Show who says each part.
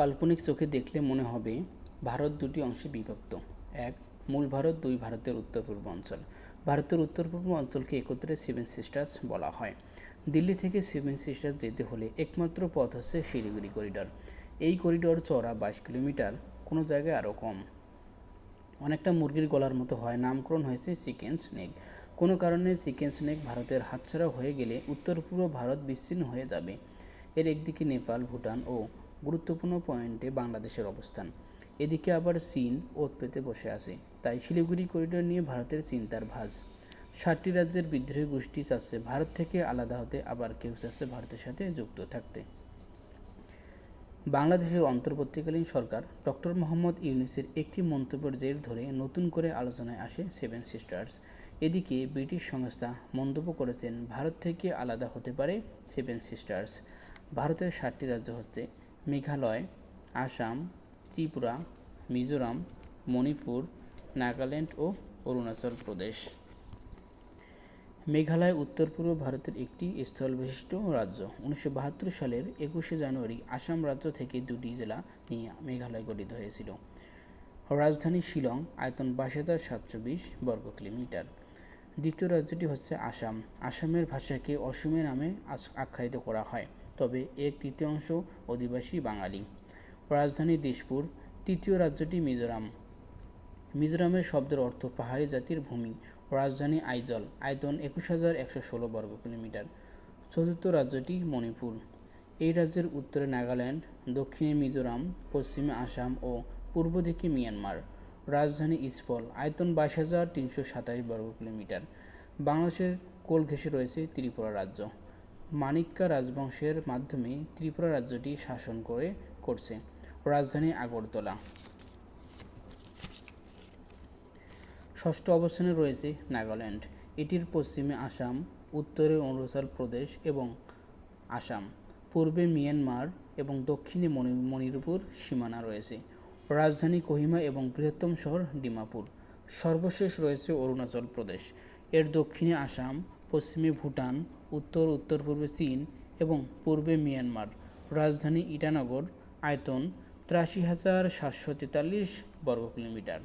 Speaker 1: কাল্পনিক চোখে দেখলে মনে হবে ভারত দুটি অংশে বিভক্ত এক মূল ভারত দুই ভারতের উত্তর পূর্ব অঞ্চল ভারতের উত্তর পূর্ব অঞ্চলকে একত্রে সেভেন সিস্টার্স বলা হয় দিল্লি থেকে সেভেন সিস্টার্স যেতে হলে একমাত্র পথ হচ্ছে শিলিগুড়ি করিডর এই করিডর চড়া বাইশ কিলোমিটার কোনো জায়গায় আরও কম অনেকটা মুরগির গলার মতো হয় নামকরণ হয়েছে চিকেন স্নেক কোনো কারণে চিকেন স্নেক ভারতের হাতছাড়া হয়ে গেলে উত্তর পূর্ব ভারত বিচ্ছিন্ন হয়ে যাবে এর একদিকে নেপাল ভুটান ও গুরুত্বপূর্ণ পয়েন্টে বাংলাদেশের অবস্থান এদিকে আবার চীন ওত পেতে বসে আছে তাই শিলিগুড়ি করিডোর নিয়ে ভারতের চিন্তার ভাজ ষাটটি রাজ্যের বিদ্রোহী গোষ্ঠী চাচ্ছে ভারত থেকে আলাদা হতে আবার কেউ চাচ্ছে ভারতের সাথে যুক্ত থাকতে বাংলাদেশের অন্তর্বর্তীকালীন সরকার ডক্টর মোহাম্মদ ইউনিসের একটি মন্তব্যের জের ধরে নতুন করে আলোচনায় আসে সেভেন সিস্টার্স এদিকে ব্রিটিশ সংস্থা মন্তব্য করেছেন ভারত থেকে আলাদা হতে পারে সেভেন সিস্টার্স ভারতের ষাটটি রাজ্য হচ্ছে মেঘালয় আসাম ত্রিপুরা মিজোরাম মণিপুর নাগাল্যান্ড ও অরুণাচল প্রদেশ মেঘালয় উত্তর পূর্ব ভারতের একটি স্থলবিশিষ্ট রাজ্য উনিশশো সালের একুশে জানুয়ারি আসাম রাজ্য থেকে দুটি জেলা নিয়ে মেঘালয় গঠিত হয়েছিল রাজধানী শিলং আয়তন বাইশ হাজার সাতশো বিশ বর্গ কিলোমিটার দ্বিতীয় রাজ্যটি হচ্ছে আসাম আসামের ভাষাকে অসমের নামে আখ্যায়িত করা হয় তবে এর তৃতীয়াংশ অধিবাসী বাঙালি রাজধানী দেশপুর তৃতীয় রাজ্যটি মিজোরাম মিজোরামের শব্দের অর্থ পাহাড়ি জাতির ভূমি রাজধানী আইজল আয়তন একুশ হাজার একশো ষোলো বর্গ কিলোমিটার চতুর্থ রাজ্যটি মণিপুর এই রাজ্যের উত্তরে নাগাল্যান্ড দক্ষিণে মিজোরাম পশ্চিমে আসাম ও পূর্ব দিকে মিয়ানমার রাজধানী ইসপল আয়তন বাইশ হাজার তিনশো সাতাশ বর্গ কিলোমিটার বাংলাদেশের কোল ঘেঁষে রয়েছে ত্রিপুরা রাজ্য মানিক্কা রাজবংশের মাধ্যমে ত্রিপুরা রাজ্যটি শাসন করে করছে রাজধানী আগরতলা ষষ্ঠ অবস্থানে রয়েছে নাগাল্যান্ড এটির পশ্চিমে আসাম উত্তরে অরুণাচল প্রদেশ এবং আসাম পূর্বে মিয়ানমার এবং দক্ষিণে মণিপুর সীমানা রয়েছে রাজধানী কোহিমা এবং বৃহত্তম শহর ডিমাপুর সর্বশেষ রয়েছে অরুণাচল প্রদেশ এর দক্ষিণে আসাম পশ্চিমে ভুটান উত্তর উত্তর পূর্বে চীন এবং পূর্বে মিয়ানমার রাজধানী ইটানগর আয়তন তিরাশি হাজার সাতশো তেতাল্লিশ বর্গ কিলোমিটার